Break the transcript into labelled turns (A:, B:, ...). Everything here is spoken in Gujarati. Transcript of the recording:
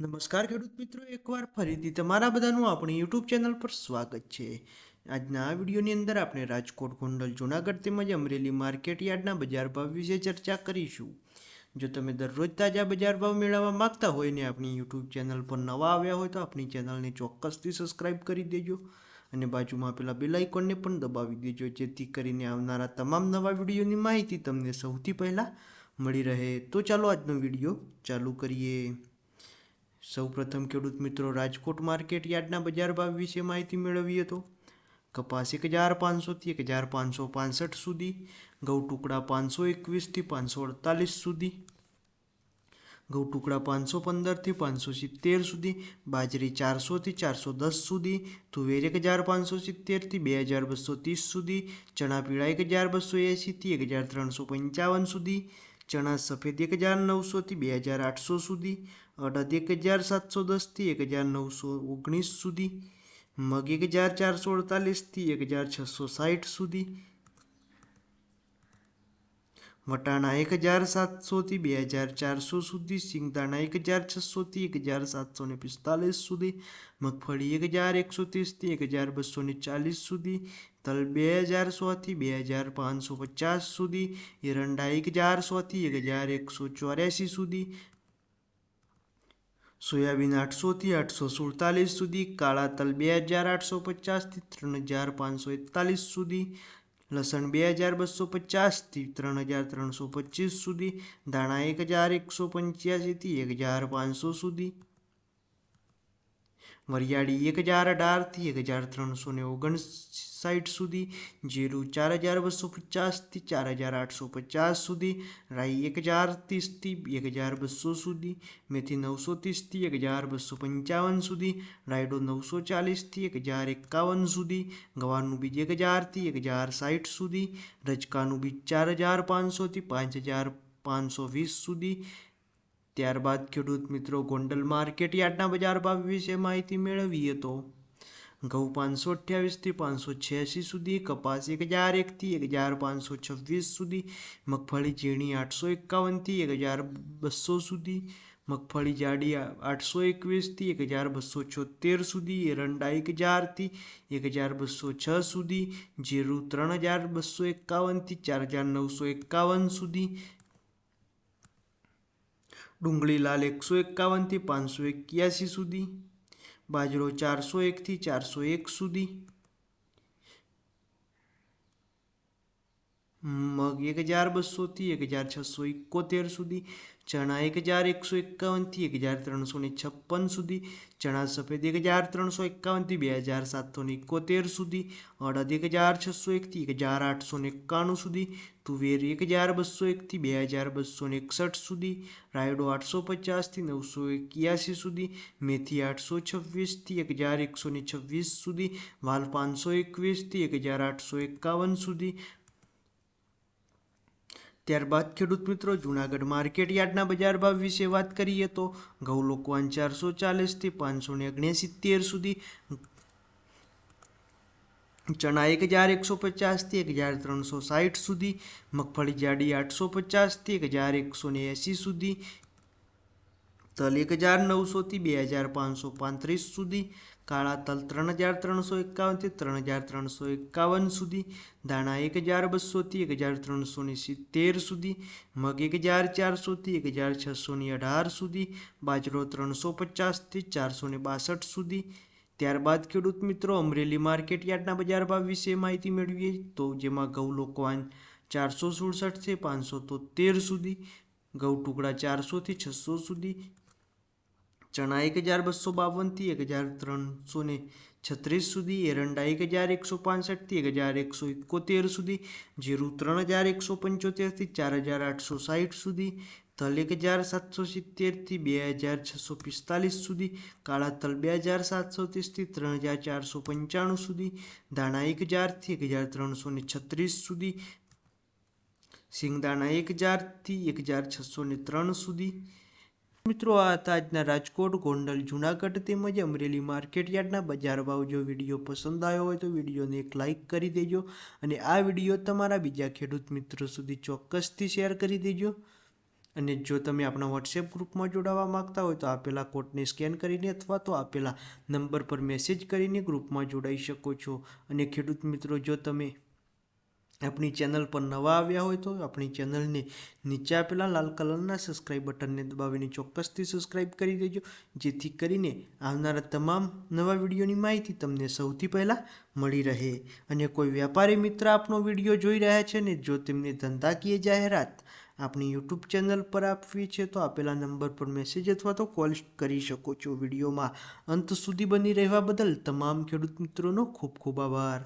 A: નમસ્કાર ખેડૂત મિત્રો, એકવાર ફરીથી તમારા બધાનું આપણી યુટ્યુબ ચેનલ પર સ્વાગત છે. આજના આ વિડીયોની અંદર આપણે રાજકોટ, ગોંડલ, જૂનાગઢ તેમજ અમરેલી માર્કેટ યાર્ડના બજાર ભાવ વિશે ચર્ચા કરીશું. જો તમે દરરોજ તાજા બજાર ભાવ મેળવવા માગતા હોય ને આપણી યુટ્યુબ ચેનલ પર નવા આવ્યા હોય તો આપણી ચેનલને ચોક્કસથી સબસ્ક્રાઇબ કરી દેજો અને બાજુમાં પેલા બેલ આઇકોનને પણ દબાવી દેજો, જેથી કરીને આવનારા તમામ નવા વિડીયોની માહિતી તમને સૌથી પહેલાં મળી રહે. તો ચાલો આજનો વીડિયો ચાલુ કરીએ. સૌપ્રથમ ખેડૂત મિત્રો રાજકોટ માર્કેટ યાર્ડના બજાર ભાવ વિશે માહિતી મેળવીએ તો કપાસ એક હજાર પાંચસોથી એક હજાર પાંચસો પાંસઠ સુધી, ઘઉં ટુકડા પાંચસો એકવીસથી પાંચસો અડતાલીસ સુધી, ઘઉં ટુકડા પાંચસો પંદરથી પાંચસો સિત્તેર સુધી, બાજરી ચારસોથી ચારસો દસ સુધી, તુવેર એક હજાર પાંચસો સિત્તેરથી બે હજાર બસો ત્રીસ સુધી, ચણા પીળા એક હજાર બસો એંશીથી એક હજાર ત્રણસો પંચાવન સુધી ચણા સફેદ એક હજાર નવસોથી બે હજાર આઠસો સુધી અડદ એક હજાર સાતસો દસથી એક હજાર નવસો ઓગણીસ સુધી મગ એક હજાર ચારસો અડતાલીસથી એક હજાર છસો સાઠ સુધી વટાણા એક હજાર સાતસોથી બે હજાર ચારસો સુધી સિંગદાણા એક હજાર છસોથી એક હજાર સાતસો ને પિસ્તાલીસ સુધી મગફળી એક હજાર એકસો ત્રીસથી એક હજાર બસો ને ચાલીસ સુધી તલ બે હજાર સોથી બે હજાર પાંચસો પચાસ સુધી, એરંડા એક હજાર સોથી એક હજાર એકસો ચોર્યાસી સુધી, સોયાબીન આઠસોથી આઠસો સુડતાલીસ સુધી, કાળા તલ બે હજાર આઠસો પચાસથી ત્રણ હજાર પાંચસો એકતાલીસ સુધી, લસણ બે હજાર બસો પચાસથી ત્રણ હજાર ત્રણસો પચીસ સુધી દાણા એક હજાર એકસો પંચ્યાસીથી એક હજાર પાંચસો સુધી. વરિયાળી એક હજાર અઢારથી એક હજાર ત્રણસો ને ઓગણસાઠ સુધી, જીરું ચાર હજાર બસો પચાસથી ચાર હજાર આઠસો પચાસ સુધી, રાઈ એક હજાર ત્રીસથી એક હજાર બસો સુધી, મેથી નવસો ત્રીસથી એક હજાર બસો પંચાવન સુધી, રાયડો નવસો ચાલીસથી એક હજાર એકાવન સુધી ગવાનું બીજ એક હજારથી એક હજાર સાઠ સુધી, રજકાનું બીજ ચાર હજાર પાંચસોથી પાંચ હજાર પાંચસો વીસ સુધી ત્યારબાદ ખેડૂત મિત્રો ગોંડલ માર્કેટ યાર્ડના બજાર ભાવ વિશે માહિતી મેળવીએ તો ઘઉં પાંચસો અઠ્યાવીસથી પાંચસો છ્યાસી સુધી, કપાસ એક હજાર એકથી એક હજાર પાંચસો છવ્વીસ સુધી, મગફળી ઝીણી આઠસો એકાવનથી એક હજાર બસો સુધી, મગફળી જાડી આઠસો એકવીસથી એક હજાર બસો છોતેર સુધી, એરંડા એક હજારથી એક હજાર બસો છ સુધી, જીરું ત્રણ હજાર બસો એકાવનથી ચાર હજાર નવસો એકાવન સુધી ડુંગળી લાલ એકસો એકાવનથી પાંચસો એક્યાસી સુધી, બાજરો ચારસો એકથી ચારસો એક સુધી, મગ એક હજાર બસોથી એક હજાર છસો એકોતેર સુધી ચણા એક હજાર એકસો એકાવનથી એક હજાર ત્રણસો ને છપ્પન સુધી, ચણા સફેદ એક હજાર ત્રણસો એકાવનથી બે હજાર સાતસો ને એકોતેર સુધી, અડદ એક હજાર છસો એકથી એક હજાર આઠસો ને એકાણું સુધી, તુવેર એક હજાર બસો એકથી બે હજાર બસો ને એકસઠ સુધી, રાયડો આઠસો પચાસથી નવસો એક્યાસી સુધી, મેથી આઠસો છવ્વીસથી એક હજાર એકસો ને છવ્વીસ સુધી, વાલ પાંચસો એકવીસથી એક હજાર આઠસો એકાવન સુધી ત્યારબાદ ખેડૂત મિત્રો, જુનાગઢ માર્કેટ યાર્ડના બજાર ભાવ વિશે વાત કરીએ તો ઘઉં લોકવાન ચારસો ચાલીસથી પાંચસો ને ઓગણસિત્તેર સુધી, ચણા એક હજાર એકસો પચાસથી એક હજાર ત્રણસો સાઠ સુધી, મગફળી જાડી આઠસો પચાસથી એક હજાર એકસો ને એંસી સુધી તલ એક હજાર નવસોથી બે હજાર પાંચસો પાંત્રીસ સુધી, કાળા તલ ત્રણ હજાર ત્રણસો એકાવનથી ત્રણ હજાર ત્રણસો એકાવન સુધી, દાણા એક હજાર બસોથી એક હજાર ત્રણસો ને સિત્તેર સુધી, મગ એક હજાર ચારસોથી એક હજાર છસો ને અઢાર સુધી, બાજરો ત્રણસો પચાસથી ચારસો ને બાસઠ સુધી. ત્યારબાદ ખેડૂત મિત્રો, અમરેલી માર્કેટ યાર્ડના બજાર ભાવ વિશે માહિતી મેળવીએ તો જેમાં ઘઉં લોકવાન ચારસો સુડસઠથી પાંચસો તોતેર સુધી, ઘઉં ટુકડા ચારસોથી છસો સુધી ચણા એક હજાર બસો બાવનથી એક હજાર ત્રણસો ને છત્રીસ સુધી, એરંડા એક હજાર એકસો પાસઠથી એક હજાર એકસો એકોતેર સુધી, જીરું ત્રણ હજાર એકસો પંચોતેરથી ચાર હજાર આઠસો સાઠ સુધી, તલ એક હજાર સાતસો સિત્તેરથી બે હજાર છસો પિસ્તાલીસ સુધી, કાળા તલ બે હજાર સાતસો ત્રીસથી ત્રણ હજાર ચારસો પંચાણું સુધી દાણા એક હજારથી એક હજાર ત્રણસો ને છત્રીસ સુધી, સિંગદાણા એક હજારથી એક હજાર છસો ને ત્રણ સુધી મિત્રો, આ હતા આજના રાજકોટ, ગોંડલ, જુનાગઢ તેમજ અમરેલી માર્કેટ યાર્ડના બજાર ભાવ. જો વીડિયો પસંદ આવ્યો હોય તો વિડીયોને એક લાઇક કરી દેજો અને આ વીડિયો તમારા બીજા ખેડૂત મિત્રો સુધી ચોક્કસથી શેર કરી દેજો. અને જો તમે આપણા વોટ્સએપ ગ્રુપમાં જોડાવા માંગતા હોય તો આપેલા કોડને સ્કેન કરીને અથવા તો આપેલા નંબર પર મેસેજ કરીને ગ્રુપમાં જોડાઈ શકો છો. અને ખેડૂત મિત્રો, જો તમે આપણી ચેનલ પર નવા આવ્યા હોય તો આપણી ચેનલને નીચે આપેલા લાલ કલરના સબસ્ક્રાઇબ બટનને દબાવીને ચોક્કસથી સબસ્ક્રાઇબ કરી દેજો. જેથી કરીને આવનારા તમામ નવા વિડીયોની માહિતી તમને સૌથી પહેલાં મળી રહે. અને કોઈ વ્યાપારી મિત્ર આપનો વીડિયો જોઈ રહ્યા છે ને જો તેમને ધંધાકીય જાહેરાત આપણી યુટ્યુબ ચેનલ પર આપવી છે, તો આપેલા નંબર પર મેસેજ અથવા તો કોલ કરી શકો છો. વિડીયોમાં અંત સુધી બની રહેવા બદલ તમામ ખેડૂત મિત્રોનો ખૂબ ખૂબ આભાર.